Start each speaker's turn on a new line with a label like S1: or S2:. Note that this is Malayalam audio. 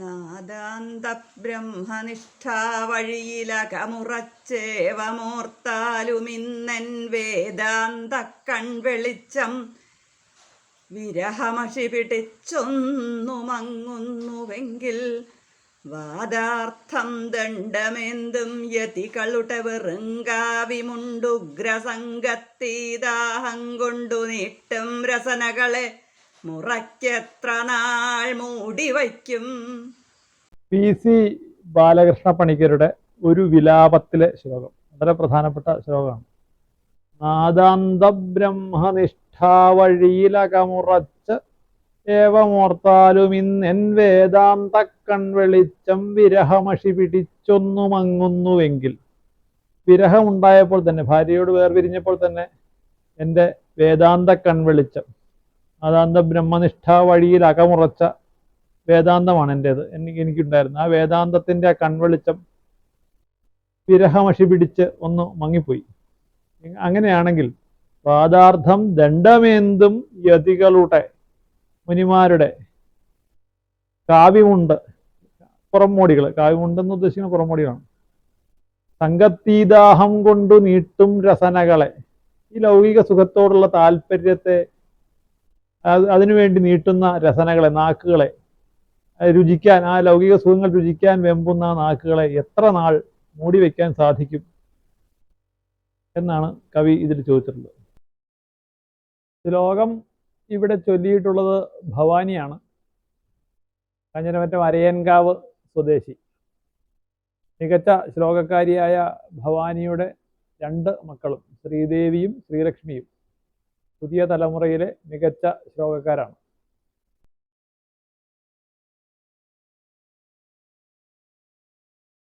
S1: നാദാന്ത ബ്രഹ്മനിഷ്ഠാ വഴിയിലകമുറച്ചേവമോർത്താലുമിന്നൻ വേദാന്ത കൺവെളിച്ചം വിരഹമഷി പിടിച്ചൊന്നു മങ്ങുന്നുവെങ്കിൽ വാദാർത്ഥം ദണ്ഡമെന്തും യതികളുടെ വെറുങ്കാവിമുണ്ടുഗ്രസംഗത്തീദാഹം കൊണ്ടു നീട്ടും രസനകളെ. മുറയ്ക്കെത്ര നാൾ മൂടി വയ്ക്കും?
S2: പി. സി. ബാലകൃഷ്ണ പണിക്കരുടെ ഒരു വിലാപത്തിലെ ശ്ലോകം. വളരെ പ്രധാനപ്പെട്ട ശ്ലോകമാണ്. നാദാന്ത ബ്രഹ്മനിഷ്ഠാ വഴിയിലകമുറച്ച് ഏവമോർത്താലും ഇന്നെൻ വേദാന്ത കൺവെളിച്ചം വിരഹമഷി പിടിച്ചൊന്നു മങ്ങുന്നുവെങ്കിൽ വിരഹമുണ്ടായപ്പോൾ തന്നെ ഭാര്യയോട് വേർപിരിഞ്ഞപ്പോൾ തന്നെ എന്റെ വേദാന്ത കൺവെളിച്ചം നാദാന്ത ബ്രഹ്മനിഷ്ഠാ വഴിയിൽ അകമുറച്ച വേദാന്തമാണ് എന്റേത് എനിക്ക് എനിക്കുണ്ടായിരുന്നു. ആ വേദാന്തത്തിന്റെ ആ കൺവെളിച്ചം വിരഹമഷി പിടിച്ച് ഒന്ന് മങ്ങിപ്പോയി. അങ്ങനെയാണെങ്കിൽ പാദാർത്ഥം ദണ്ഡമേന്തും യതികളുടെ മുനിമാരുടെ കാവ്യമുണ്ട്. പുറമോടികൾ കാവ്യമുണ്ടെന്ന് ഉദ്ദേശിക്കുന്ന പുറമോടികളാണ്. സംഘത്തീദാഹം കൊണ്ടു നീട്ടും രസനകളെ. ഈ ലൗകിക സുഖത്തോടുള്ള താല്പര്യത്തെ അതിനുവേണ്ടി നീട്ടുന്ന രസനകളെ നാക്കുകളെ രുചിക്കാൻ ആ ലൗകിക സുഖങ്ങൾ രുചിക്കാൻ വെമ്പുന്ന നാക്കുകളെ എത്ര നാൾ മൂടി വയ്ക്കാൻ സാധിക്കും എന്നാണ് കവി ഇതിൽ ചോദിച്ചിട്ടുള്ളത്. ശ്ലോകം ഇവിടെ ചൊല്ലിയിട്ടുള്ളത് ഭവാനിയാണ്. കഞ്ഞനമറ്റം അരയൻകാവ് സ്വദേശി. മികച്ച ശ്ലോകക്കാരിയായ ഭവാനിയുടെ രണ്ട് മക്കളും ശ്രീദേവിയും ശ്രീലക്ഷ്മിയും. പുതിയ തലമുറയിലെ മികച്ച ശ്ലോകക്കാരാണ്